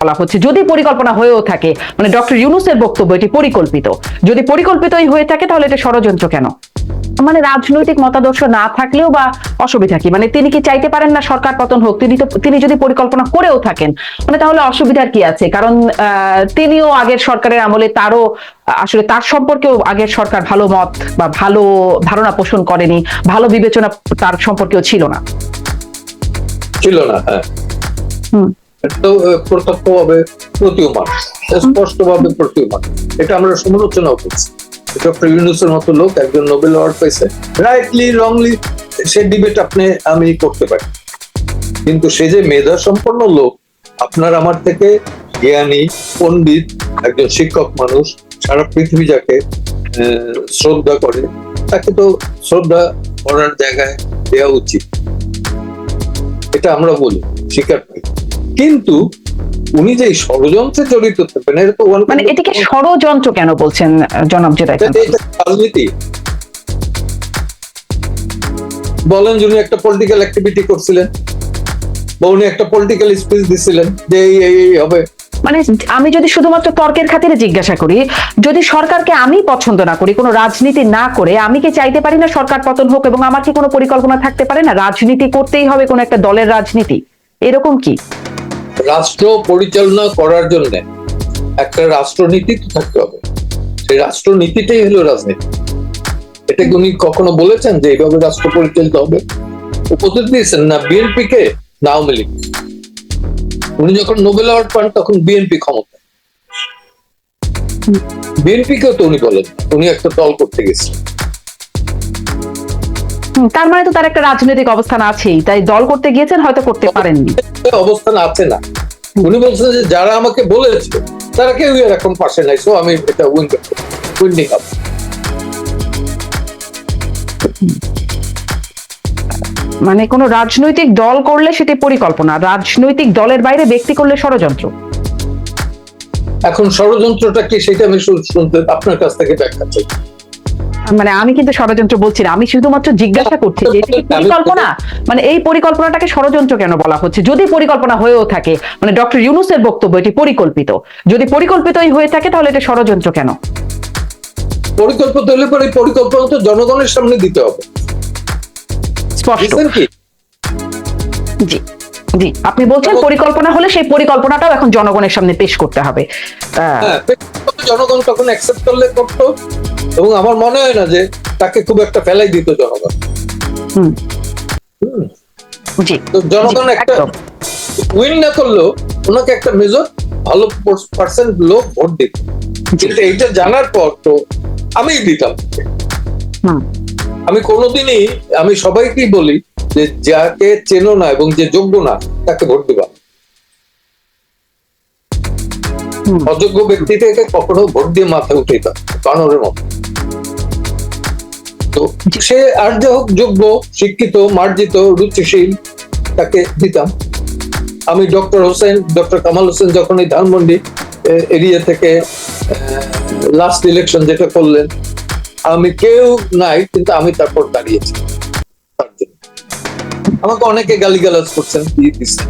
বলা হচ্ছে যদি পরিকল্পনা হয়েও থাকে মানে ডক্টর ইউনুসের বক্তব্য এটি পরিকল্পিত যদি পরিকল্পিতই হয়ে থাকে তাহলে এটা ষড়যন্ত্র কেন? মানে রাজনৈতিক মতাদর্শ না থাকলেও বা অসুবিধা কি? মানে তিনি কি চাইতে পারেন না সরকার পতন হোক? তিনি তো তিনি যদি পরিকল্পনা করেও থাকেন মানে তাহলে অসুবিধার কি আছে? কারণ আহ, তিনিও আগের সরকারের আমলে তারও আসলে তার সম্পর্কেও আগের সরকার ভালো মত বা ভালো ধারণা পোষণ করেনি ভালো বিবেচনা তার সম্পর্কেও ছিল না। ছিল না হ্যাঁ। হুম। তো প্রত্যক্ষ ভাবে প্রতীয়মান স্পষ্টভাবে প্রতীয়মান। এটা আমরা সমালোচনাও করছি। ডক্টর ইউনুসের মতো লোক একজন নোবেল অ্যাওয়ার্ড পাইছে রাইটলি রংলি সে ডিবেট আপনি, আমি করতে পারি। কিন্তু সে যে মেধা সম্পন্ন লোক, আপনার আমার থেকে জ্ঞানী, পণ্ডিত, একজন শিক্ষক মানুষ, সারা পৃথিবী যাকে শ্রদ্ধা করে, তাকে তো শ্রদ্ধা করার জায়গায় দেওয়া উচিত। এটা আমরা বলি, স্বীকার করি। কিন্তু উনি যে ষড়যন্ত্রে জড়িত থাকবেন এটা তো মানে এটিকে ষড়যন্ত্র কেন বলছেন জনাব জেদাই রাজনীতি। বলেন যিনি একটা পলিটিক্যাল অ্যাক্টিভিটি করছিলেন বা উনি একটা পলিটিক্যাল স্পিচ দিছিলেন যে এই এই এই হবে। মানে আমি যদি শুধুমাত্র তর্কের খাতিরে জিজ্ঞাসা করি যদি সরকারকে আমি পছন্দ না করি কোনো রাজনীতি না করে আমি কি চাইতে পারি না সরকার পতন হোক এবং আমার কি কোনো পরিকল্পনা থাকতে পারে না? রাজনীতি করতেই হবে কোনো একটা দলের রাজনীতি। এরকম কি? রাষ্ট্র পরিচালনা করার জন্য একটা রাষ্ট্রনীতি তো থাকতে হবে। সেই রাষ্ট্রনীতিটাই হলো রাজনীতি। এটা উনি কখনো বলেছেন যে এইভাবে রাষ্ট্র পরিচালিত হবে? উপদেশ দিয়েছেন না বিএনপি কে না উনি যখন নোবেল অ্যাওয়ার্ড পান তখন বিএনপি ক্ষমতা বিএনপি কেও তো উনি বলেন, উনি একটা দল করতে গেছিলেন তার মানে তো তার একটা রাজনৈতিক অবস্থান আছেই তাই দল করতে গিয়েছেন হয়তো করতে পারেননি। অবস্থান আছে না। উনি বলছেন যে যারা আমাকে বলেছে তারা কেউ এরকম পাশে নাই সো আমি এটা উইন উইন্ডিং আপ মানে কোনো রাজনৈতিক দল করলে সেটি পরিকল্পনা রাজনৈতিক দলের বাইরে ব্যক্তি করলে ষড়যন্ত্র। এখন ষড়যন্ত্রটা কি সেটা আমি শুনতে আপনার কাছ থেকে ব্যাখ্যা চাই। মানে আমি কিন্তু ষড়যন্ত্র বলছি না আমি শুধুমাত্র জিজ্ঞাসা করছি যে এটা কি পরিকল্পনা? মানে এই পরিকল্পনাটাকে ষড়যন্ত্র কেন বলা হচ্ছে? যদি পরিকল্পনা হয়েও থাকে মানে ডক্টর ইউনুসের বক্তব্য এটি পরিকল্পিত। যদি পরিকল্পিতই হয়ে থাকে তাহলে এটা ষড়যন্ত্র কেন? পরিকল্পিত হলে পরে পরিকল্পনা তো জনগণের সামনে দিতে হবে। স্পষ্ট। জি জি আপনি বলছেন পরিকল্পনা হলে সেই পরিকল্পনাটাও এখন জনগণের সামনে পেশ করতে হবে। হ্যাঁ জনগণ তখন অ্যাকসেপ্ট করলে করতো এবং আমার মনে হয় না যে তাকে খুব একটা ফেলাই দিত জনগণ। জনগণ একটা উইন না করলেও ওনাকে একটা মেজর ভালো পার্সেন্ট লোক ভোট দিত। কিন্তু এইটা জানার পর তো আমি দিতাম। আমি কোনোদিনই আমি সবাইকেই বলি যে যাকে চেনো না এবং যে যোগ্য না তাকে ভোট দিবা। অযোগ্য ব্যক্তি থেকে কখনো ভোট দিয়ে মাথায় উঠে দিতাম বানরের মতো। সে আর যে হোক যোগ্য, শিক্ষিত, মার্জিত, রুচিশীল, তাকে দিতাম। আমি ডক্টর হোসেন, ডক্টর কামাল হোসেন যখন এই ধানমন্ডি এরিয়া থেকে লাস্ট ইলেকশন যেটা করলেন, আমি কেউ নাই, কিন্তু আমি তারপর দাঁড়িয়েছি আমাকে অনেকে গালিগালাজ করছেন, দিয়ে দিচ্ছেন।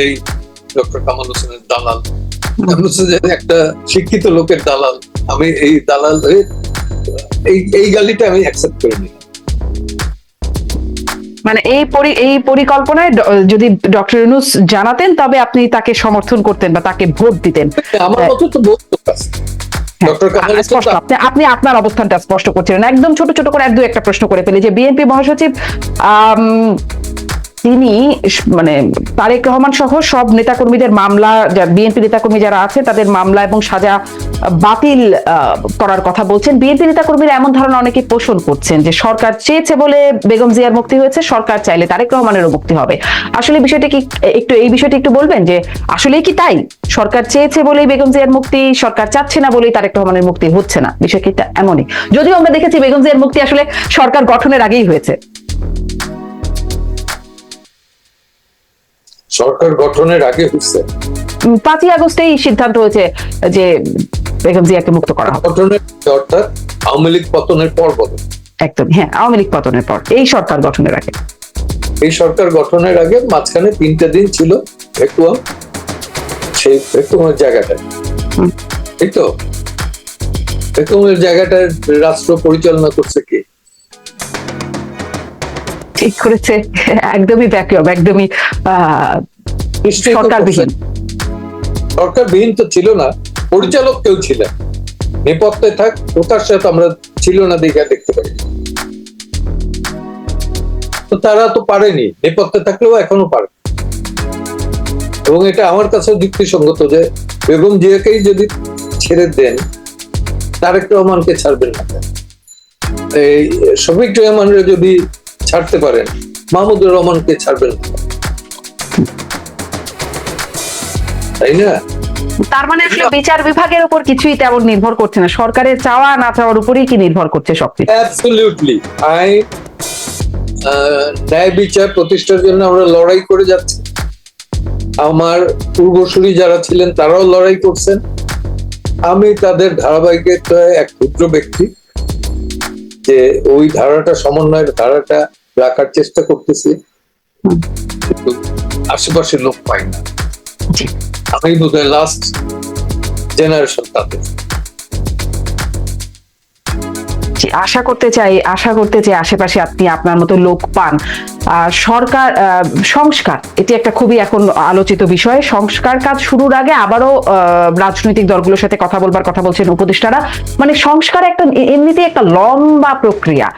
এই ডক্টর কামাল হোসেনের দালাল একটা শিক্ষিত লোকের দালাল, আমি এই দালাল এই এই গালিটা আমি অ্যাকসেপ্ট করে নিলাম। মানে এই পরি এই পরিকল্পনায় যদি ডক্টর ইউনুস জানাতেন তবে আপনি তাকে সমর্থন করতেন বা তাকে ভোট দিতেন। আমার মতো তো হোসেন স্পষ্ট। আপনি আপনি আপনার অবস্থানটা স্পষ্ট করছিলেন। একদম ছোট ছোট করে এক দু একটা প্রশ্ন করে ফেলি যে বিএনপি মহাসচিব আম, তিনি মানে তারেক রহমান সহ সব নেতাকর্মীদের মামলা বিএনপি নেতাকর্মী যারা আছে, তাদের মামলা এবং সাজা বাতিল করার কথা বলছেন। বিএনপি নেতাকর্মীরা এমন ধারণা অনেকে পোষণ করছেন যে সরকার চেয়েছে বলে বেগম জিয়ার মুক্তি হয়েছে, সরকার চাইলে তারেক রহমানেরও মুক্তি হবে। আসলে বিষয়টা কি একটু এই বিষয়টি একটু বলবেন যে আসলে কি তাই? সরকার চেয়েছে বলেই বেগম জিয়ার মুক্তি, সরকার চাচ্ছে না বলেই তারেক রহমানের মুক্তি হচ্ছে না। বিষয় কি এমনই। যদিও আমরা দেখেছি বেগম জিয়ার মুক্তি আসলে সরকার গঠনের আগেই হয়েছে। সরকার গঠনের আগে হচ্ছে। পাঁচই আগস্টে এই সিদ্ধান্ত হয়েছে যে বেগম জিয়াকে মুক্ত করা হবে। গঠনের অর্থাৎ আওয়ামী লীগ পতনের পর বলে। একদম হ্যাঁ আওয়ামী লীগ পতনের পর এই সরকার গঠনের আগে। এই সরকার গঠনের আগে মাঝখানে তিনটা দিন ছিল ভেকুয়াম সেই ভেকুমের জায়গাটা। এই তো? ভেকুমের জায়গাটার রাষ্ট্র পরিচালনা করছে কি? ঠিক করেছে একদমই ভ্যাকিউম একদমই সরকারবিহীন। সরকারবিহীন তো ছিল না পরিচালক কেউ ছিলেন নেপথ্যে থাক প্রকাশ্যে তো আমরা ছিল না দেখে দেখতে পারি তো তারা তো পারেনি নেপথ্যে থাকলেও এখনও পারে এবং এটা আমার কাছেও যুক্তিসঙ্গত যে বেগম জিয়াকেই যদি ছেড়ে দেন তারেক রহমানকে ছাড়বেন না? এই শফিক রহমানরা যদি ছাড়তে পারেন। মাহমুদুর রহমানকে ছাড়বেন। তাই না? তার মানে আসলে বিচার বিভাগের উপর কিছুই তেমন নির্ভর করছে না। সরকারের চাওয়া না চাওয়ার উপরেই কি নির্ভর করছে সবকিছু? অ্যাবসলিউটলি আই ন্যায় বিচার প্রতিষ্ঠার জন্য আমরা লড়াই করে যাচ্ছি। আমার পূর্বসূরি যারা ছিলেন তারাও লড়াই করছেন। আমি তাদের ধারাবাহিকতায় এক ক্ষুদ্র ব্যক্তি যে ওই ধারাটা সমন্বয়ের ধারাটা রাখার চেষ্টা করতেছি। কিন্তু আশেপাশের লোক পাই না। আমি বোধহয় লাস্ট জেনারেশন তাদের। আশা করতে চাই আশা করতে চাই আশেপাশে আপনি আপনার মতো লোক পান। আর সরকার সংস্কার এটি একটা খুবই এখন আলোচিত বিষয়। সংস্কার কাজ শুরুর আগে আবারও আহ, রাজনৈতিক দলগুলোর সাথে কথা বলবার কথা বলছেন উপদেষ্টারা। মানে সংস্কার একটা এমনিতে একটা লম্বা প্রক্রিয়া।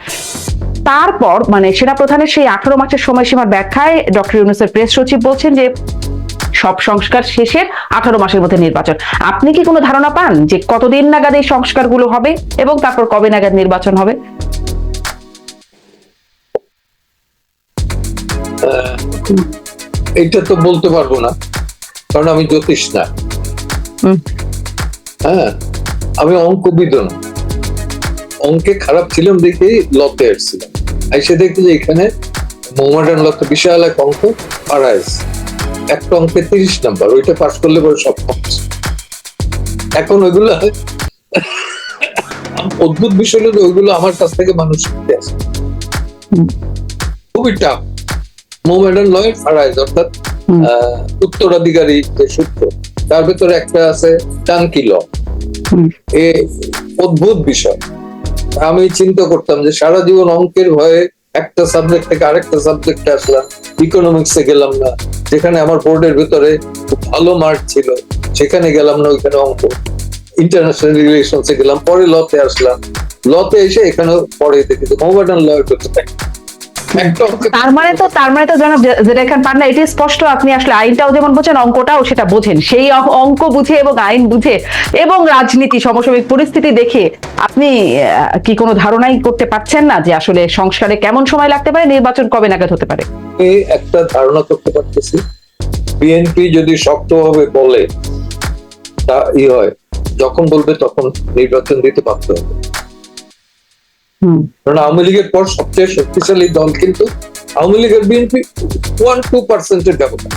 তারপর মানে সেনা প্রধানের সেই আঠারো মাসের সময়সীমার ব্যাখ্যায় ডক্টর ইউনুসের প্রেস সচিব বলছেন যে সব সংস্কার শেষে আঠারো মাসের মধ্যে নির্বাচন। আপনি কি কোনো ধারণা পান যে কতদিন নাগাদ এই সংস্কারগুলো হবে এবং তারপর কবে নাগাদ নির্বাচন হবে? এইটা তো বলতে পারব না কারণ আমি জ্যোতিষ না। হ্যাঁ আমি অঙ্কবিদ না। অঙ্কে খারাপ ছিলাম দেখেই লতে এসেছিলাম এসে দেখি যে এখানে মোহামেডান লতে বিশাল এক অঙ্ক পারাইস একটা অঙ্কে তিরিশ নাম্বার ওইটা পাস করলে পরে সব এখন ওইগুলো অদ্ভুত বিষয় হলো ওইগুলো আমার কাছ থেকে মানুষ শিখতে আসে। খুবই টাফ মোহামেডান লয়ের ফারাইজ অর্থাৎ উত্তরাধিকারী যে সূত্র তার ভেতরে একটা আছে টাঙ্কি ল। এ অদ্ভুত বিষয়। আমি চিন্তা করতাম যে সারা জীবন অঙ্কের ভয়ে একটা সাবজেক্ট থেকে আরেকটা সাবজেক্টে আসলাম ইকোনমিক্সে গেলাম না। যেখানে আমার বোর্ডের ভিতরে ভালো মার্ক ছিল, সেখানে গেলাম না ওইখানে অঙ্ক। ইন্টারন্যাশনাল রিলেশনসে গেলাম, পরে লতে আসলাম। লতে এসে এখানে পরে দেখি যে মোহামেডান লয়ের করতে অঙ্কে তার মানে তো, তার মানে তো পান্না এটি স্পষ্ট আপনি আসলে আইনটাও যেমন বোঝেন অঙ্কটাও সেটা বোঝেন। সেই অঙ্ক বুঝে এবং আইন বুঝে এবং রাজনীতি, সমসাময়িক পরিস্থিতি দেখে আপনি কি কোনো ধারণাই করতে পারছেন না যে আসলে সংস্কারে কেমন সময় লাগতে পারে, নির্বাচন কবে নাগাদ হতে পারে? একটা ধারণা করতে পারতেছি। বিএনপি যদি শক্তভাবে বলে, তা ই হয়, যখন বলবে তখন নির্বাচন দিতে বাধ্য হবে। কারণ আওয়ামী লীগের পর সবচেয়ে শক্তিশালী দল কিন্তু আওয়ামী লীগের বিএনপি ওয়ান টু পার্সেন্টের ব্যবধান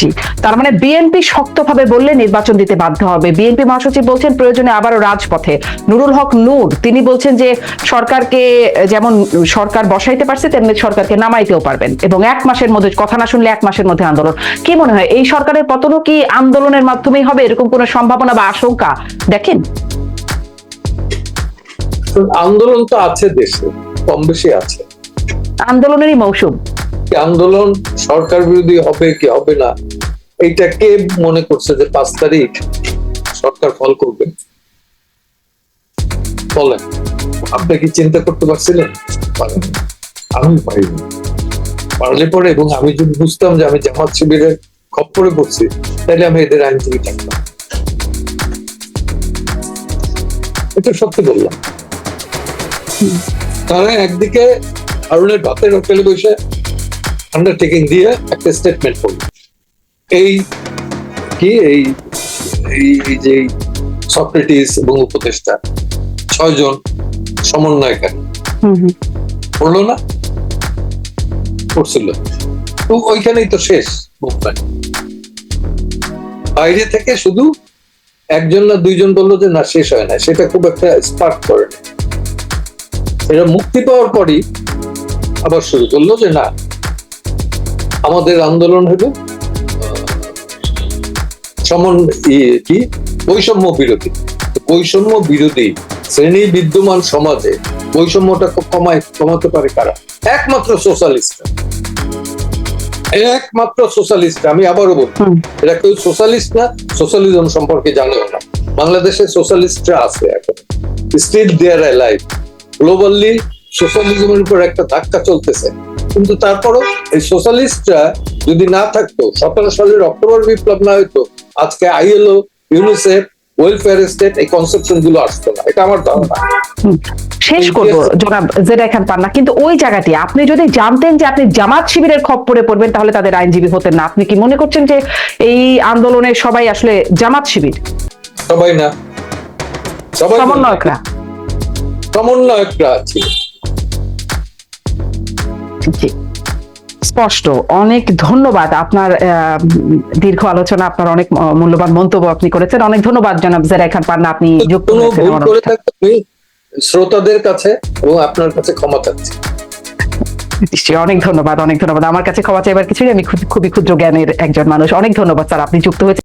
জি তার মানে বিএনপি শক্তভাবে বললে নির্বাচন দিতে বাধ্য হবে। বিএনপি মহাসচিব বলছেন প্রয়োজনে আবারও রাজপথে। নুরুল হক নূর তিনি বলছেন যে সরকারকে যেমন সরকার বসাইতে পারছে তেমনি সরকারকে নামাইতেও পারবেন। এবং এক মাসের মধ্যে কথা না শুনলে এক মাসের মধ্যে আন্দোলন। কি মনে হয় এই সরকারের পতনও কি আন্দোলনের মাধ্যমেই হবে? এরকম কোনো সম্ভাবনা বা আশঙ্কা দেখেন? আন্দোলন তো আছে দেশে কম বেশি আছে। আন্দোলনেরই মৌসুম। আন্দোলন সরকার বিরোধী হবে কি হবে না এইটা কে মনে করছে যে পাঁচ তারিখ সরকার ফল করবে? বলেন আপনি কি চিন্তা করতে পারছিলেন? পারেন। আমি পারিনি। পারলে পরে এবং আমি যদি বুঝতাম যে আমি জামাত শিবিরের খপ্পরে পড়ছি তাহলে আমি এদের আইনজীবী থাকতাম। এটা সত্যি বললাম। তারা একদিকে হারুনের ভাতের হোটেলে বসে আন্ডারটেকিং দিয়ে একটা স্টেটমেন্ট করল এই কি? এই যে সক্রেটিস এবং উপদেষ্টা ছয়জন সমন্বয়কারী। পড়ল না? পড়ছিল। তো ওইখানেই তো শেষ মুভমেন্ট বাইরে থেকে শুধু একজন না দুইজন বলল যে না শেষ হয় না। সেটা খুব একটা স্পার্ক করে না। এটা মুক্তি পাওয়ার পরই আবার শুরু করল যে না আমাদের আন্দোলন হলো সমন কি? বৈষম্য বিরোধী। বৈষম্য বিরোধী শ্রেণি বিদ্যমান সমাজে বৈষম্যটা কমায় কমাতে পারে কারা? একমাত্র সোশ্যালিস্ট। একমাত্র সোশ্যালিস্ট আমি আবারও বলছি এটা কেউ সোশ্যালিস্ট না সোশ্যালিজম সম্পর্কে জানেও না। বাংলাদেশে সোশ্যালিস্টরা আছে এখন। স্টিল দেয়ার লাইফ গ্লোবালি সোশ্যালিজমের উপর একটা ধাক্কা চলতেছে। কিন্তু তারপরও এই সোশ্যালিস্টরা যদি না থাকতো সতেরো সালের অক্টোবর বিপ্লব না হইতো আজকে আইএলও ইউনিসেফ ওয়েলফেয়ার স্টেট এই কনসেপশনগুলো আসতো না। এটা আমার ধারণা। শেষ করব জনাব খান পান্না। কিন্তু ওই জায়গাটি আপনি যদি জানতেন যে আপনি জামাত শিবিরের খপ্পরে পড়বেন তাহলে তাদের আইনজীবী হতেন না। আপনি কি মনে করছেন যে এই আন্দোলনে সবাই আসলে জামাত শিবির? সবাই না। সবাই না। সমন্বয়করা। সমন্বয়করা ছিল। স্পষ্ট। অনেক ধন্যবাদ আপনার দীর্ঘ আলোচনা আপনার অনেক মূল্যবান মন্তব্য আপনি করেছেন। অনেক ধন্যবাদ জনাব জেরা খান পান্না আপনি যুক্ত শ্রোতাদের কাছে এবং আপনার কাছে ক্ষমা চাচ্ছি। নিশ্চয়ই অনেক ধন্যবাদ অনেক ধন্যবাদ। আমার কাছে ক্ষমা চাইবার কিছুই আমি খুবই ক্ষুদ্র জ্ঞানের একজন মানুষ। অনেক ধন্যবাদ স্যার আপনি যুক্ত হয়েছেন।